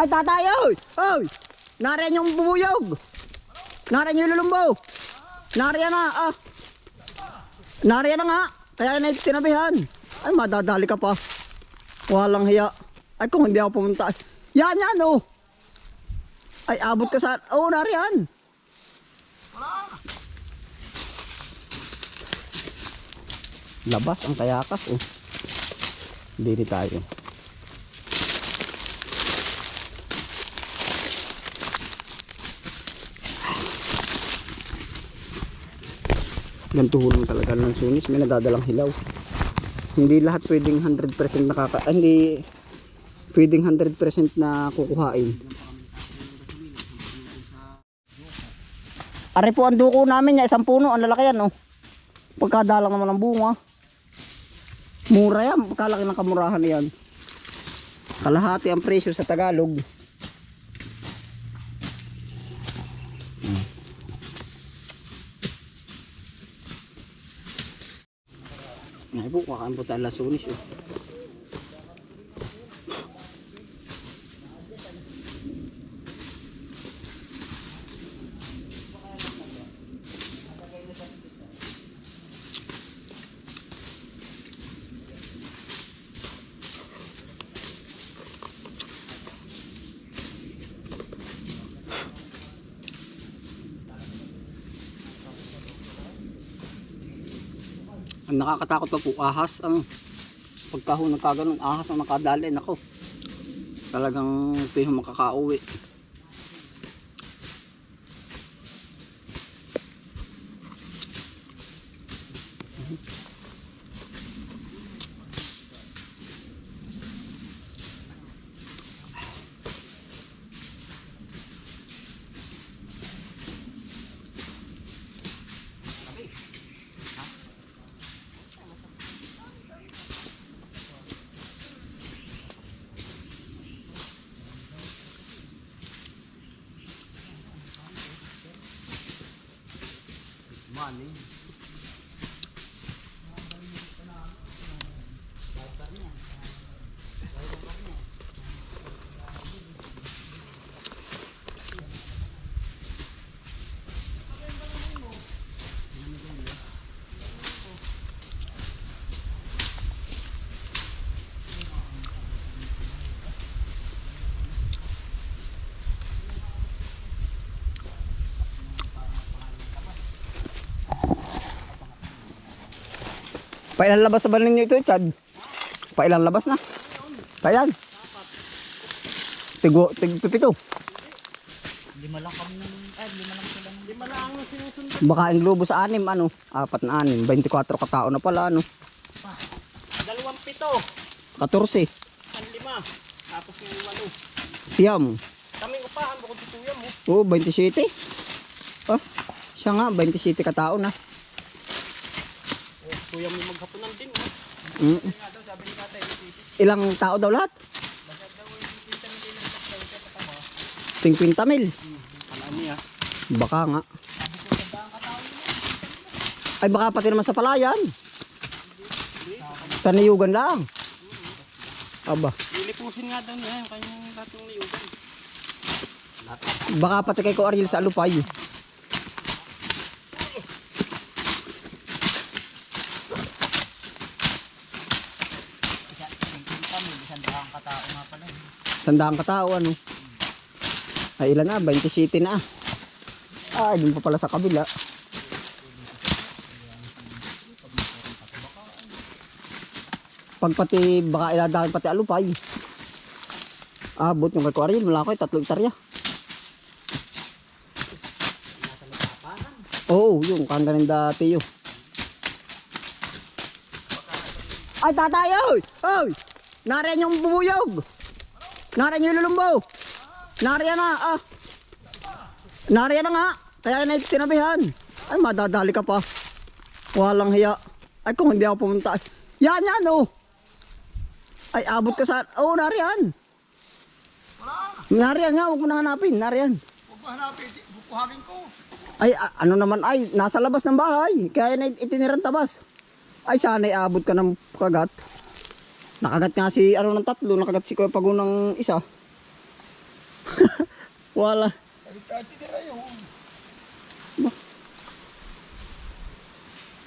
Ay, tatay, oy! Oy! Nariyan yung bubuyog! Nariyan yung lulumbo! Nariyan na, ah! Nariyan na nga! Kaya na tinabihan. Ay, madadali ka pa. Walang hiya. Ay, kung hindi ako pumunta. Yan, yan, oh! Ay, abot ka sa... Oh, nariyan! Labas ang kayakas, oh. Hindi tayo. Ganito lang talaga ng sunis. May nadadalang hilaw. Hindi lahat pwedeng 100% nakaka ah, hindi pwedeng 100% na kukuhain. Ari po ang duko namin niya isang puno. Ang lalaki yan oh. Pagkadalang naman ng bunga. Mura yan. Kalaki ng kamurahan yan. Kalahati ang presyo sa Tagalog Ay po, kakaan po tayo lasunis eh. Ang nakakatakot pa po, ahas ang pagkahon ng kaganon, ahas ang nakadali, nako. Talagang yung makakauwi. Pailan labas na ba ninyo ito, Chad? Pailan labas na? Pailan? Tigo, tig pipito. Lima lang kami ng, ay, lima lang sila lima lang ang sinusunod. Baka ang globo sa anim, ano? Apat na anim. 24 katao na pala, ano? Dalawang pito, 14. ang lima, tapos yung walo. Siyam. Kaming upahan, bukod sa tuya mo. Oo, 27. Oh, siya nga, 27 katao na. Tuya mo maghapunan din. Oh. Mm. Ilang tao daw lahat? Basta daw, isisip na din ang tatay, kaya patama. 50 mil. Niya? Baka nga. Ay baka pati naman sa palayan. Sa niyugan lang. Aba, Lilipusin nga daw niya yung kanyang dating niyugan. baka pati kay ko Ariel sa alupay. kami, isang daang katao nga pala. Sandaang katao ano. Ay ilan na, 27 na. Ah, dun pa pala sa kabila. Pag pati, baka iladahin pati alupay. Abot yung kay ko Ariel, malaki, tatlong hektarya. Oo, yung kanda ng dati yun. Ay, tatay, oy! Oy! Nariyan yung bubuyog! Nariyan yung lulumbo! Nariyan na, ah! Nariyan na nga! Kaya na tinabihan. Ay, madadali ka pa. Walang hiya. Ay, kung hindi ako pumunta. Yan, yan, oh! Ay, abot ka sa... Oh, nariyan! Nariyan nga, huwag mo na hanapin. Nariyan. Huwag ba hanapin, bukuhangin ko. Ay, ano naman ay, nasa labas ng bahay. Kaya na itinirang tabas. Ay, sana abot ka ng kagat. Nakagat nga si, ano ng tatlo, nakagat si Kuya Pago ng isa. Wala. Ba-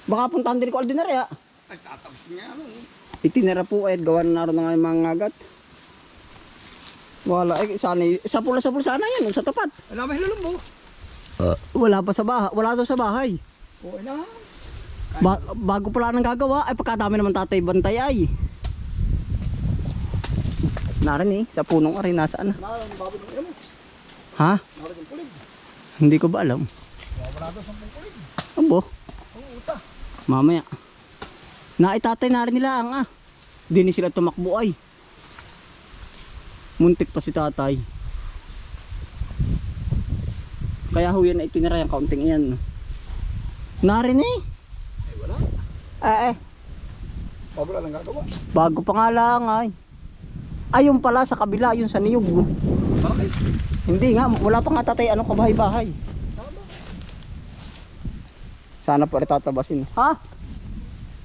Baka puntahan din ko Aldinary ah. Ay, tatapos nga ano. Itinira po eh, gawa na naroon na nga yung mga ngagat. Wala, eh, sana, sa pula sa pula sana yan, sa tapat. Wala may hilulong mo. Wala pa sa bahay, wala daw sa bahay. Oo na. Ba- bago pala nang gagawa, ay pagkadami naman tatay bantay ay. Narin eh, sa punong aray, nasaan na? Ha? Hindi ko ba alam. Abo, mamaya. Naitatay na rin nila ang ah. Di ni sila tumakbo ay. Muntik pa si tatay. Kaya ho yan ay tinira yung kaunting iyan. Narin eh. Ay, wala. Eh eh. Bago lang ang gagawa. Bago pa nga lang ay. Ayun pala sa kabila, yun sa niyog. Bakit? Hindi nga, wala pa nga tatay anong kabahay-bahay. Sana pa rin tatabasin. Ha?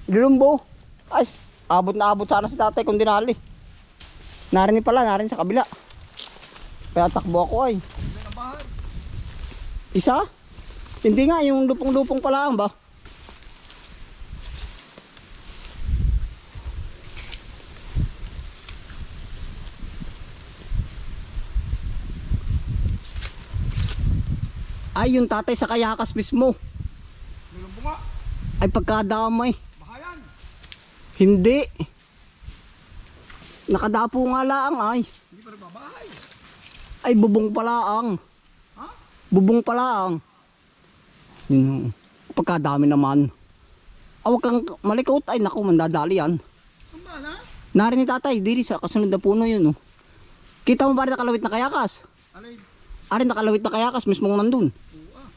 Ilumbo. Ay, abot na abot sana si tatay kung dinali. Narinig pala, narinig sa kabila. Kaya takbo ako ay. Isa? Hindi nga, yung lupong-lupong pala ang ba? Ay, yung tatay sa kayakas mismo. Hilulong mo nga. Ay, pagkadamay. Bahayan. Hindi. Nakadapo nga lang ay. Hindi pa nagbabahay. Ay, bubong pala ang. Ha? Bubong pala ang. Yun, pagkadami naman. Awag kang malikot. Ay, naku, mandadali yan. Ang bala. Narinig tatay, diri sa kasunod na puno yun. Oh. Kita mo ba rin nakalawit na kayakas? Alay. Ari nakalawit na kayakas, mismong nandun. Oo ah.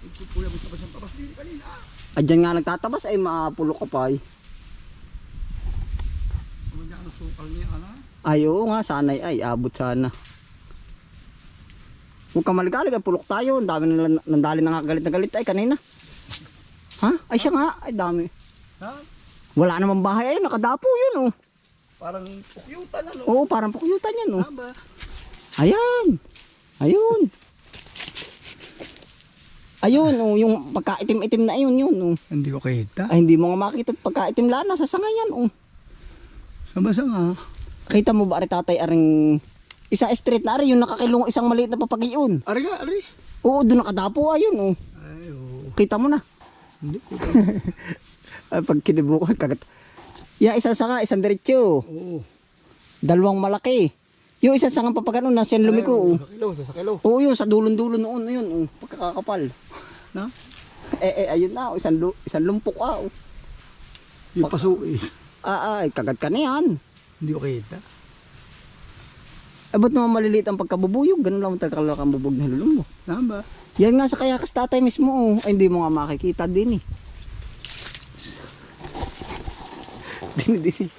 Ikukuya mo tabas dito kanina. Ay, dyan nga nagtatabas, ay maapulo ka pa ay. Ano niya ano sukal niya ano? Ay, oo nga, sanay ay, abot sana. Huwag ka maligalig, ay pulok tayo. Ang dami na nandali na nga galit na galit ay kanina. Ha? Ay siya nga, ay dami. Ha? Wala namang bahay ayun, nakadapo yun oh. Parang pukyutan ano? Oo, parang pukyutan yan oh. Tama. Ayan. Ayun. Ayun oh, yung pagkaitim-itim na yun yun oh. Hindi ko kita. Ay hindi mo nga makita at pagkaitim lang nasa sanga yan oh. Sabasa nga. Kita mo ba ari tatay aring isang street na ari yung nakakilong isang maliit na papagiyon. Ari nga, ari. Oo, doon nakadapo ayun oh. Ay, oo. Kita mo na. Hindi ko. Ay, pag kinibukan kagat. Ya, isang sanga, isang diretso. Oo. Dalawang malaki. Yung isang sanga papagano na siyan lumiko. Oh. Sa kilo, sa kilo. Oo, yun, sa dulon-dulon noon, yun, oh, pagkakakapal. Na? Eh, eh, ayun na, oh, isang, lu- isang lumpok, ah, oh. Yung paso eh. Ah, ay, kagat ka na yan. Hindi ko kita. Eh, ba't naman maliliit ang pagkabubuyog? Ganun lang talaga kalak ang bubog na lulong mo. Tama. Yan nga sa kayakas tatay mismo, oh. Ay, hindi mo nga makikita din, eh. din, din.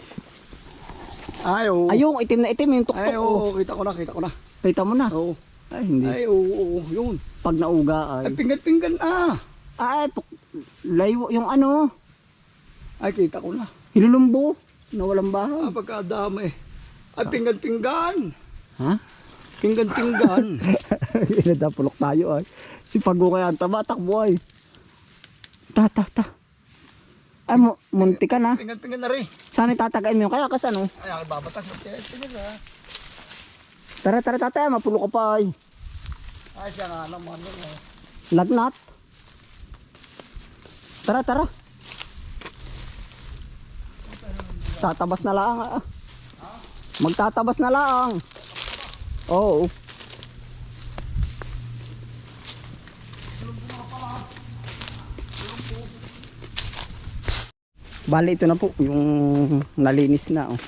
Ay, oo. Ayun, itim na itim, yung tuktok, Ay, oh. oo. Kita ko na, kita ko na. Kita mo na. Oo. Ay, hindi. Ay, oo, oo. Yun. Pag nauga, Ay, ay. pinggan-pinggan ah. Ay, puk- laywo, yung ano, Ay, kita ko na. hilulumbo, na walang bahay. Ah, pagkadami. Ay, pinggan-pinggan. Ha? Pinggan-pinggan. Inadapulok tayo ay. Si Pago kaya ang taba, takbo ay. Ta, ta, ta. Ay, mu- munti ka na. Pinggan-pinggan na rin. Sana tatagain mo yung kaya kas ano. Ay, ako babatas. Pinggan ah. Tara, tara, tatay, mapulo ka pa ay. Ay, siya nga naman. ano. Lagnat. Tara, tara. Tatabas na lang. Ah. Magtatabas na lang. Oo. Bali ito na po yung nalinis na oh.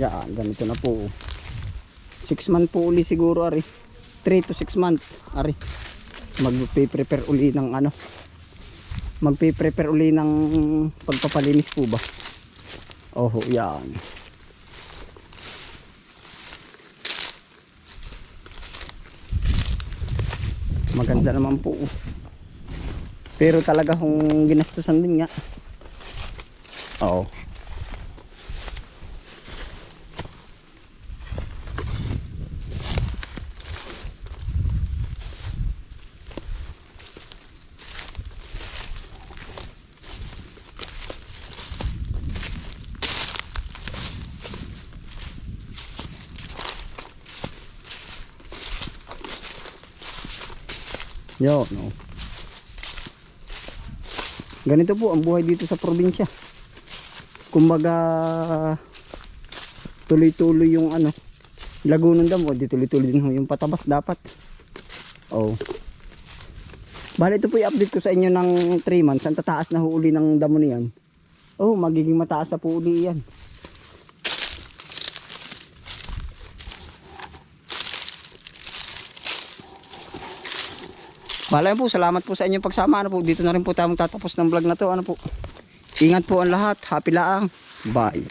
Yan, ganito na po. 6 month po uli siguro ari. 3 to 6 month ari. Magpe-prepare uli ng ano. Magpe-prepare uli ng pagpapalinis po ba. Oho, yan. Maganda naman po pero talaga kung ginastusan din nga oo Yo, no. Ganito po ang buhay dito sa probinsya. Kumbaga tuloy-tuloy yung ano, lagunan damo, di tuloy-tuloy din yung patabas dapat. Oh. Bali ito po i-update ko sa inyo ng 3 months. Ang tataas na huli ng damo niyan. Oh, magiging mataas na po uli yan. Bala po, salamat po sa inyong pagsama. Ano po, dito na rin po tayo tatapos ng vlog na to. Ano po. Ingat po ang lahat. Happy laang. Bye.